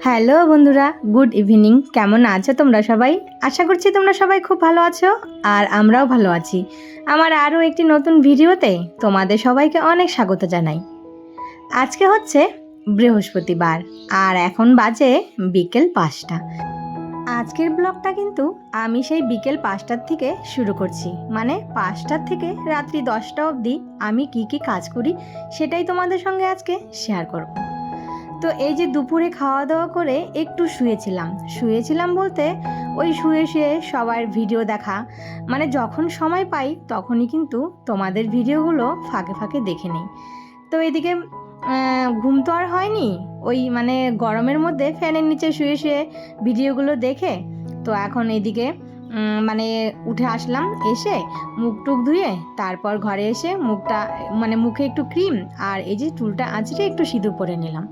Hello বন্ধুরা, good evening. কেমন আছো তোমরা সবাই? আশা করছি তোমরা সবাই খুব ভালো আছো আর আমরাও ভালো আছি। আমার আরও একটি নতুন ভিডিওতে তোমাদের সবাইকে অনেক স্বাগত জানাই। আজকে হচ্ছে বৃহস্পতিবার আর এখন বাজে বিকেল পাঁচটা। আজকের ব্লগটা কিন্তু আমি সেই বিকেল পাঁচটার থেকে শুরু করছি। মানে পাঁচটার থেকে রাত্রি দশটা অবধি আমি কি কি কাজ করি সেটাই তোমাদের সঙ্গে আজকে শেয়ার করব। তো এই যে দুপুরে খাওয়া দাওয়া করে একটু শুয়েছিলাম। শুয়েছিলাম বলতে ওই শুয়ে শুয়ে সবার ভিডিও দেখা। মানে যখন সময় পাই তখনই কিন্তু তোমাদের ভিডিওগুলো ফাঁকে ফাঁকে দেখে নিই। তো এদিকে ঘুম তো আর হয়নি। ওই মানে গরমের মধ্যে ফ্যানের নিচে শুয়ে শুয়ে ভিডিওগুলো দেখে তো এখন এদিকে মানে উঠে আসলাম এসে মুখ টুক ধুয়ে তারপর ঘরে এসে মুখটা মানে মুখে একটু ক্রিম আর এই যে চুলটা আঁচড়ে একটু সিঁদুর পরে নিলাম।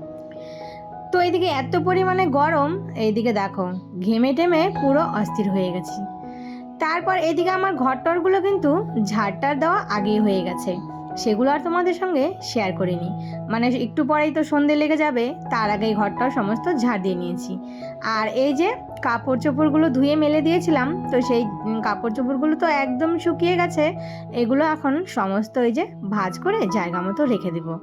তো এইদিকে এত পরিমাণে গরম, এইদিকে দেখো, ঘেমে টেমে পুরো অস্থির হয়ে গেছি। তারপর এদিকে আমার ঘরটরগুলো কিন্তু ঝাড়টার দেওয়া আগেই হয়ে গেছে। সেগুলো আর তোমাদের সঙ্গে শেয়ার করিনি। মানে একটু পরেই তো সন্ধে লেগে যাবে, তার আগেই ঘরটা সমস্ত ঝাড় দিয়ে নিয়েছি। আর এই যে কাপড় চোপড়গুলো ধুয়ে মেলে দিয়েছিলাম, তো সেই কাপড় চোপড়গুলো তো একদম শুকিয়ে গেছে, এগুলো এখন সমস্ত এই যে ভাঁজ করে জায়গা মতো রেখে দেবো।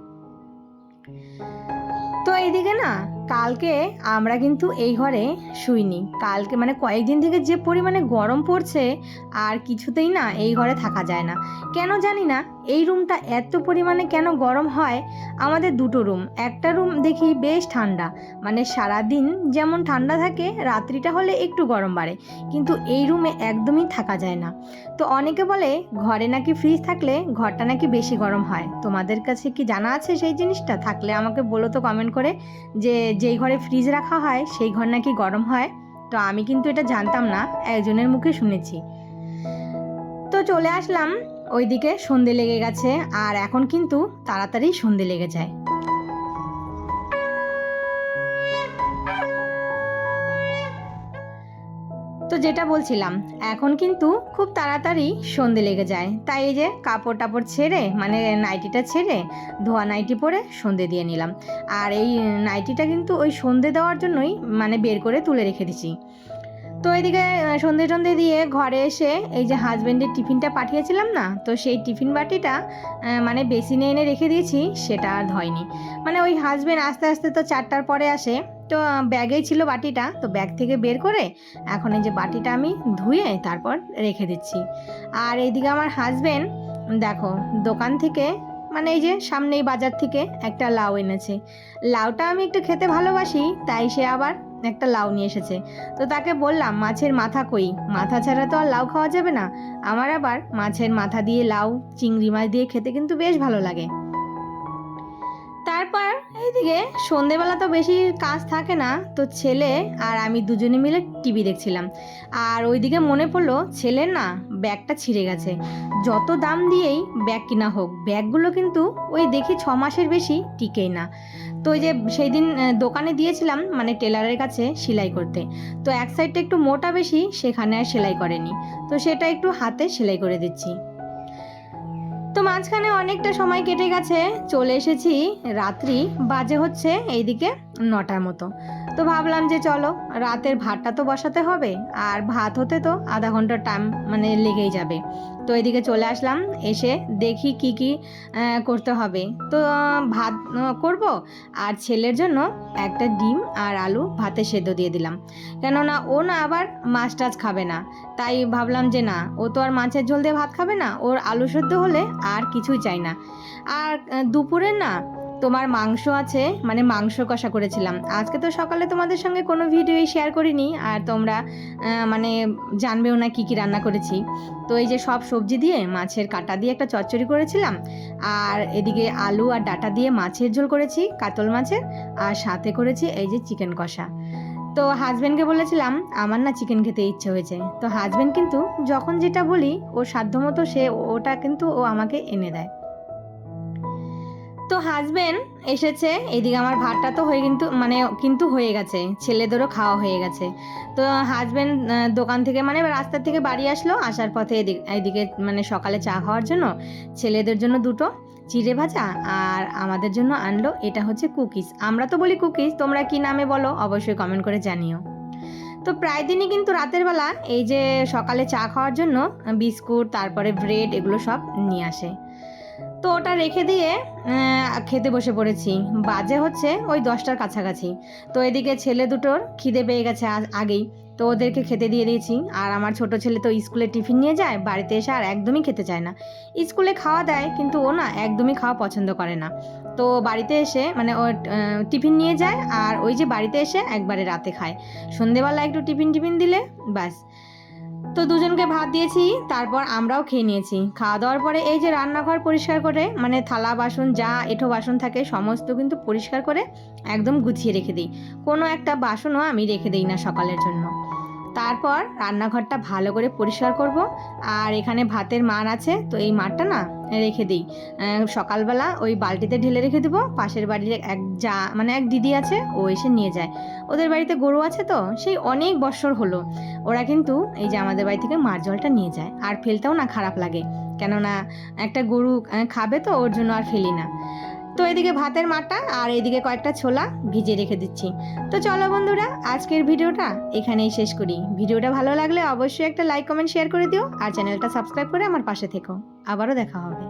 তো এইদিকে না কালকে আমরা কিন্তু এই ঘরে শুইনি। কালকে মানে কয়েকদিন থেকে যে পরিমাণে গরম পড়ছে, আর কিছুতেই না এই ঘরে থাকা যায় না। কেন জানি না এই রুমটা এত পরিমাণে কেন গরম হয়? আমাদের দুটো রুম। একটা রুম দেখি বেশ ঠান্ডা। মানে সারা দিন যেমন ঠান্ডা থাকে, রাত্রিটা হলে একটু গরম বাড়ে। কিন্তু এই রুমে একদমই থাকা যায় না। তো অনেকে বলে, ঘরে নাকি ফ্রিজ থাকলে ঘরটা নাকি বেশি গরম হয়? তোমাদের কাছে কি জানা আছে সেই জিনিসটা? থাকলে আমাকে বলো তো কমেন্ট করে যে, যেই ঘরে ফ্রিজ রাখা হয়, সেই ঘর নাকি গরম হয়? তো আমি কিন্তু এটা জানতাম না, একজনের মুখে শুনেছি। তো চলে আসলাম ওইদিকে সন্ধে লেগে গেছে, আর এখন কিন্তু তাড়াতাড়ি সন্ধে লেগে যায়। তো যেটা বলছিলাম, এখন কিন্তু খুব তাড়াতাড়ি সন্ধে লেগে যায়। তাই এই যে কাপড় টাপড় ছেড়ে মানে নাইটিটা ছেড়ে, ধোয়া নাইটি পরে সন্ধে দিয়ে নিলাম। আর এই নাইটিটা কিন্তু ওই সন্ধে দেওয়ার জন্যই মানে বের করে তুলে রেখে দিছি। তো এদিকে সন্ধে টন্ধে দিয়ে ঘরে এসে এই যে হাজব্যান্ডের টিফিনটা পাঠিয়েছিলাম না, তো সেই টিফিন বাটিটা মানে বেসিনে এনে রেখে দিয়েছি, সেটা আর ধয়নি। মানে ওই হাজব্যান্ড আস্তে আস্তে তো চারটার পরে আসে, তো ব্যাগেই ছিল বাটিটা, তো ব্যাগ থেকে বের করে এখন এই যে বাটিটা আমি ধুয়ে তারপর রেখে দিচ্ছি। আর এইদিকে আমার হাজব্যান্ড দেখো, দোকান থেকে মানে এই যে সামনেই বাজার থেকে একটা লাউ এনেছে। লাউটা আমি একটু খেতে ভালোবাসি, তাই সে আবার একটা লাউ নিয়ে এসেছে। তো তাকে বললাম, মাছের মাথা কই? মাথা ছাড়া তো আর লাউ খাওয়া যাবে না। আমার আবার মাছের মাথা দিয়ে লাউ, চিংড়ি মাছ দিয়ে খেতে কিন্তু বেশ ভালো লাগে। তারপর এইদিকে সন্ধেবেলা তো বেশি কাজ থাকে না, তো ছেলে আর আমি দুজনে মিলে টিভি দেখছিলাম। আর ওইদিকে মনে পড়ল ছেলের না ব্যাগটা ছিঁড়ে গেছে। যত দাম দিয়েই ব্যাগ কিনা হোক, ব্যাগগুলো কিন্তু ওই দেখি ছ মাসের বেশি টিকেই না। তো ওই যে সেই দিন দোকানে দিয়েছিলাম মানে টেলারের কাছে সেলাই করতে। তো এক সাইডটা একটু মোটা বেশি, সেখানে আর সেলাই করেনি। তো সেটা একটু হাতে সেলাই করে দিচ্ছি। তো মাঝখানে অনেকটা সময় কেটে গেছে চলে এসেছি রাত্রি বাজে হচ্ছে এইদিকে। নটার মতো। তো ভাবলাম যে চলো রাতের ভাতটা তো বসাতে হবে আর ভাত হতে তো আধা ঘণ্টার টাইম মানে লেগেই যাবে। তো এদিকে চলে আসলাম এসে দেখি কি কি করতে হবে। তো ভাত করব আর ছেলের জন্য একটা ডিম আর আলু ভাতে সেদ্ধ দিয়ে দিলাম। কেননা ও না আবার মাছ টাছ খাবে না। তাই ভাবলাম যে না ও তো আর মাছের ঝোল দিয়ে ভাত খাবে না ওর আলু সেদ্ধ হলে আর কিছুই চাই না। আর আহ, দুপুরে না তোমার মাংস আছে মানে মাংস কষা করেছিলাম। আজকে তো সকালে তোমাদের সঙ্গে কোনো ভিডিওই শেয়ার করিনি, আর তোমরা মানে জানবেও না কি কি রান্না করেছি। তো এই যে সব সবজি দিয়ে মাছের কাটা দিয়ে একটা চচ্চড়ি করেছিলাম, আর এদিকে আলু আর ডাটা দিয়ে মাছের ঝোল করেছি, কাতল মাছের, আর সাথে করেছি এই যে চিকেন কষা। তো হাজব্যান্ডকে বলেছিলাম, আমার না চিকেন খেতে ইচ্ছে হয়েছে। তো হাজব্যান্ড কিন্তু যখন যেটা বলি ও সাধ্যমতো সে, ওটা কিন্তু ও আমাকে এনে দেয়। হাজবেন্ড এসেছে, এদিকে আমার ভাতটা তো হয়ে কিন্তু মানে কিন্তু হয়ে গেছে, ছেলেদেরও খাওয়া হয়ে গেছে। তো হাজবেন্ড দোকান থেকে মানে রাস্তা থেকে বাড়ি আসলো, আসার পথে এদিক, এদিকে মানে সকালে চা খাওয়ার জন্য ছেলেদের জন্য দুটো চিড়ে ভাজা আর আমাদের জন্য আনলো, এটা হচ্ছে কুকিজ আমরা তো বলি কুকিজ তোমরা কি নামে বলো, অবশ্যই কমেন্ট করে জানিও। তো প্রায় দিনই কিন্তু রাতের বেলা এই যে সকালে চা খাওয়ার জন্য, বিস্কুট, তারপরে ব্রেড এগুলো সব নিয়ে আসে। তো ওটা রেখে দিয়ে খেতে বসে পড়েছি। বাজে হচ্ছে ওই দশটার কাছাকাছি। তো এদিকে ছেলে দুটোর খিদে পেয়ে গেছে আগেই। তো ওদেরকে খেতে দিয়ে দিয়েছি। আর আমার ছোট ছেলে তো স্কুলে টিফিন নিয়ে যায়, বাড়িতে এসে আর একদমই খেতে চায় না। স্কুলে খাওয়া দেয়, কিন্তু ও না একদমই খাওয়া পছন্দ করে না। তো বাড়িতে এসে মানে ও টিফিন নিয়ে যায় আর ওই যে বাড়িতে এসে একবারে রাতে খায়। সন্ধেবেলা একটু টিফিন টিফিন দিলে, ব্যাস। তো দুজনকে ভাত দিয়েছি, তারপর আমরাও খেয়ে নিয়েছি। খাওয়া দাওয়ার পরে এই যে রান্নাঘর পরিষ্কার করে মানে থালা বাসন যা এঠো বাসন থাকে সমস্ত কিন্তু পরিষ্কার করে একদম গুছিয়ে রেখে দিই। কোনো একটা বাসনও আমি রেখে দিই না সকালের জন্য। তারপর রান্নাঘরটা ভালো করে পরিষ্কার করব। আর এখানে ভাতের মার আছে, তো এই মারটা না রেখে দিই। সকালবেলা ওই বালতিতে ঢেলে রেখে দেবো। পাশের বাড়ির এক যা মানে এক দিদি আছে, ও এসে নিয়ে যায়। ওদের বাড়িতে গরু আছে তো, সেই অনেক বছর হলো। ওরা কিন্তু এই যে আমাদের বাড়ি থেকে মার জলটা নিয়ে যায়। আর ফেলতেও না খারাপ লাগে। কেননা একটা গরু খাবে তো, ওর জন্য আর ফেলি না। তো এদিকে ভাতের মাটা আর এদিকে কয়েকটা ছোলা ভিজে রেখে দিচ্ছি। তো চলো বন্ধুরা, আজকের ভিডিওটা এখানেই শেষ করি। ভিডিওটা ভালো লাগলে অবশ্যই একটা লাইক কমেন্ট শেয়ার করে দিও আর চ্যানেলটা সাবস্ক্রাইব করে আমার পাশে থেকো। আবারও দেখা হবে।